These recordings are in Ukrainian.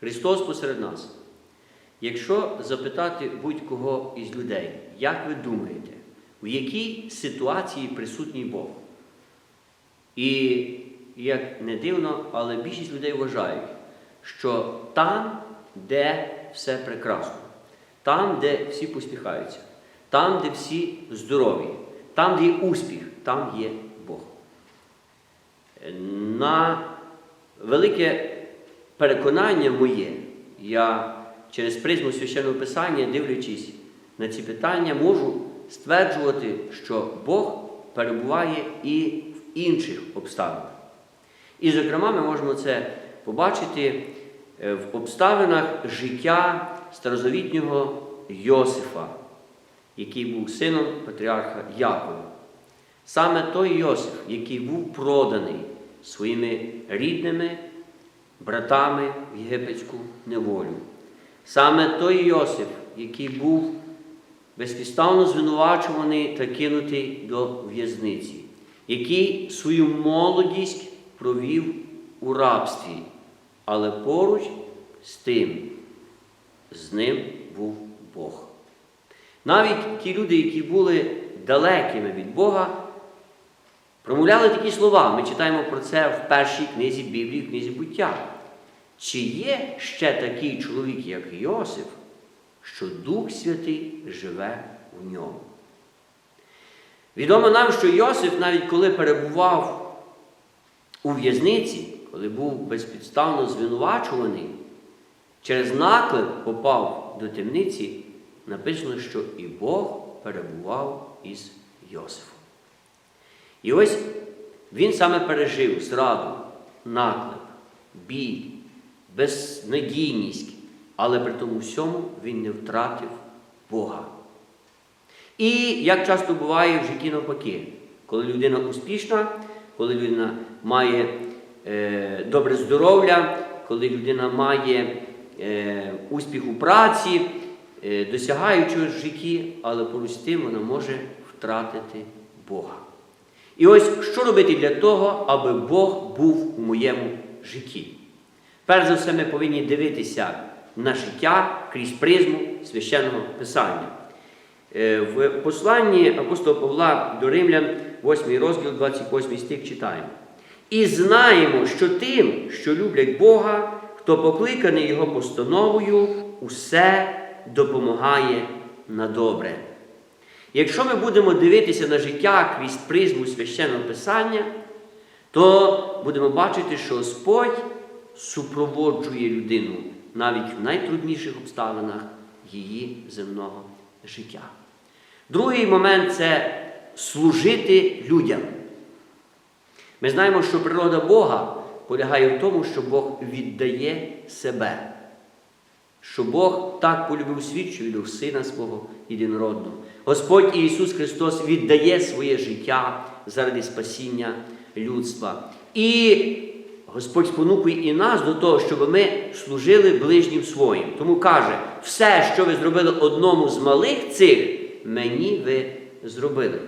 Христос посеред нас. Якщо запитати будь-кого із людей, як ви думаєте, в якій ситуації присутній Бог? І як не дивно, але більшість людей вважають, що там, де все прекрасно, там, де всі посміхаються, там, де всі здорові, там, де є успіх, там є Бог. На велике переконання моє, я через призму священного писання, дивлячись на ці питання, можу стверджувати, що Бог перебуває і в інших обставинах. І, зокрема, ми можемо це побачити е, в обставинах життя старозавітнього Йосифа, який був сином патріарха Якова. Саме той Йосиф, який був проданий своїми рідними братами в єгипетську неволю. Саме той Йосиф, який був безпідставно звинувачуваний та кинутий до в'язниці, який свою молодість провів у рабстві, але поруч з тим, з ним був Бог. Навіть ті люди, які були далекими від Бога, промовляли такі слова. Ми читаємо про це в першій книзі Біблії, книзі буття. Чи є ще такий чоловік, як Йосиф, що Дух Святий живе в ньому? Відомо нам, що Йосиф, навіть коли перебував у в'язниці, коли був безпідставно звинувачуваний, через наклеп попав до темниці, написано, що і Бог перебував із Йосифом. І ось він саме пережив зраду, наклеп, біль, безнадійність, але при тому всьому він не втратив Бога. І як часто буває в житті навпаки, коли людина успішна, коли людина має е, добре здоров'я, коли людина має е, успіх у праці, е, досягає чогось в житті, але поруч з тим вона може втратити Бога. І ось що робити для того, аби Бог був у моєму житті? Перш за все, ми повинні дивитися на життя крізь призму священного Писання. Е, В посланні апостола Павла до Римлян, 8 розділ, 28 стих читаємо. І знаємо, що тим, що люблять Бога, хто покликаний Його постановою, усе допомагає на добре. Якщо ми будемо дивитися на життя крізь призму священного Писання, то будемо бачити, що Господь супроводжує людину навіть в найтрудніших обставинах її земного життя. Другий момент це служити людям. Ми знаємо, що природа Бога полягає в тому, що Бог віддає себе. Що Бог так полюбив світ, що віддав Сина свого єдинородного. Господь Ісус Христос віддає своє життя заради спасіння людства. І Господь спонукує і нас до того, щоб ми служили ближнім своїм. Тому каже, все, що ви зробили одному з малих цих, мені ви зробили.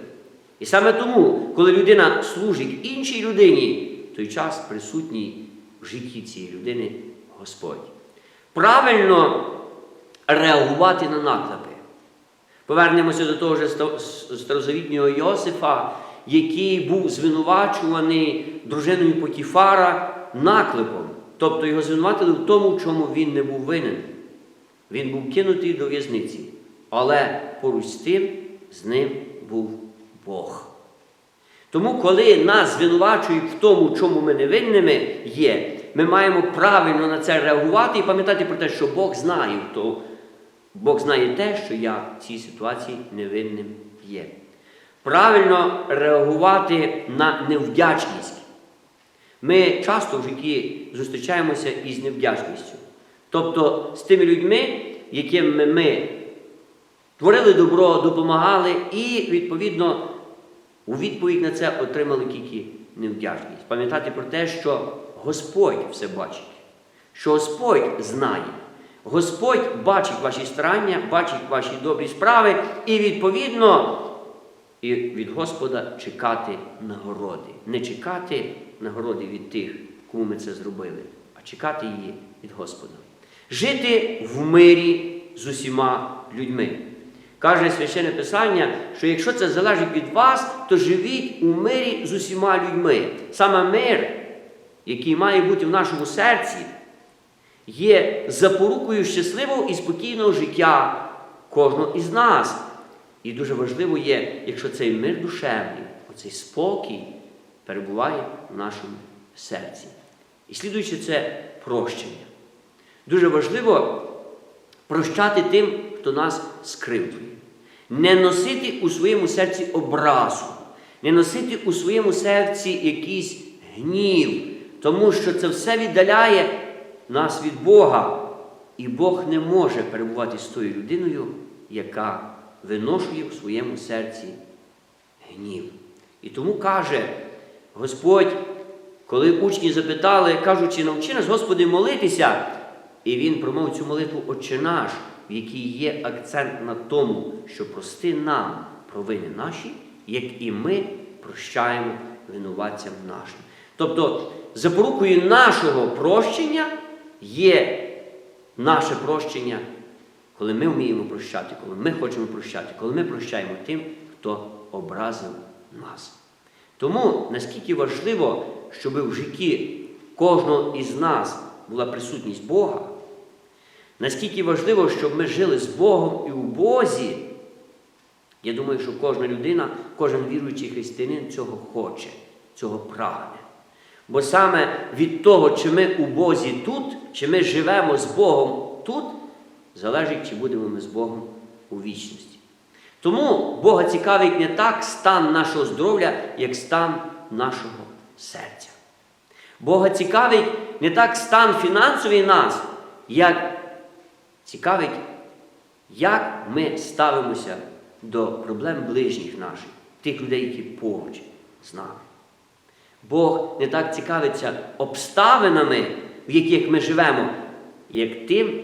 І саме тому, коли людина служить іншій людині, той час присутній в житті цієї людини Господь. Правильно реагувати на наклепи. Повернемося до того ж старозавітнього Йосифа, який був звинувачуваний дружиною Потіфара наклепом. Тобто його звинуватили в тому, в чому він не був винен. Він був кинутий до в'язниці. Але поруч з тим з ним був Бог. Тому, коли нас звинувачують в тому, чому ми невинними є, ми маємо правильно на це реагувати і пам'ятати про те, що Бог знає, хто Бог знає те, що я в цій ситуації невинним є. Правильно реагувати на невдячність. Ми часто в житті зустрічаємося із невдячністю. Тобто з тими людьми, якими ми творили добро, допомагали, і, відповідно, у відповідь на це отримали тільки невдячність. Пам'ятати про те, що Господь все бачить, що Господь знає. Господь бачить ваші старання, бачить ваші добрі справи, і, відповідно, і від Господа чекати нагороди. Не чекати нагороди від тих, кому ми це зробили, а чекати її від Господа. жити в мирі з усіма людьми. Каже священне Писання, що якщо це залежить від вас, то живіть у мирі з усіма людьми. Саме мир, який має бути в нашому серці, є запорукою щасливого і спокійного життя кожного із нас. І дуже важливо є, якщо цей мир душевний, оцей спокій перебуває в нашому серці. І слідуючи це прощення. Дуже важливо прощати тим, хто нас скривдує. Не носити у своєму серці образу, не носити у своєму серці якийсь гнів, тому що це все віддаляє нас від Бога. І Бог не може перебувати з тою людиною, яка виношує в своєму серці гнів. І тому каже Господь, коли учні запитали, кажучи, навчи нас, Господи, молитися, і Він промовив цю молитву Отче наш, в якій є акцент на тому, що прости нам провини наші, як і ми прощаємо винуватцям нашим. Тобто, запорукою нашого прощення є наше прощення, коли ми вміємо прощати, коли ми хочемо прощати, коли ми прощаємо тим, хто образив нас. Тому наскільки важливо, щоб в житті кожного із нас була присутність Бога, наскільки важливо, щоб ми жили з Богом і у Бозі, я думаю, що кожна людина, кожен віруючий християнин цього хоче, цього прагне. Бо саме від того, чи ми у Бозі тут, чи ми живемо з Богом тут, залежить, чи будемо ми з Богом у вічності. Тому Бога цікавить не так стан нашого здоров'я, як стан нашого серця. Бога цікавить не так стан фінансовий нас, як цікавить, як ми ставимося до проблем ближніх наших, тих людей, які поруч з нами. Бог не так цікавиться обставинами, в яких ми живемо, як тим,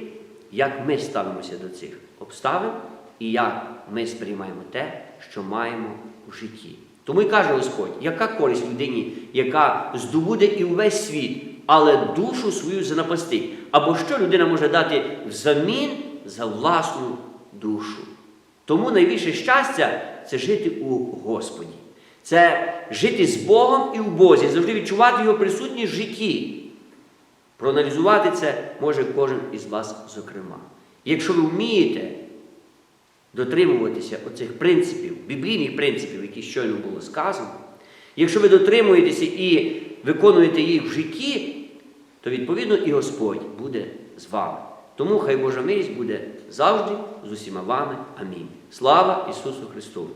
як ми ставимося до цих обставин і як ми сприймаємо те, що маємо у житті. Тому і каже Господь, яка користь людині, яка здобуде і увесь світ, але душу свою занапастить. Або що людина може дати взамін за власну душу. Тому найбільше щастя це жити у Господі. Це жити з Богом і в Бозі, завжди відчувати Його присутність в житті. Проаналізувати це може кожен із вас, зокрема. Якщо ви вмієте дотримуватися оцих принципів, біблійних принципів, які щойно було сказано, якщо ви дотримуєтеся і виконуєте їх в житті, то відповідно і Господь буде з вами. Тому хай Божа милість буде завжди з усіма вами. Амінь. Слава Ісусу Христу!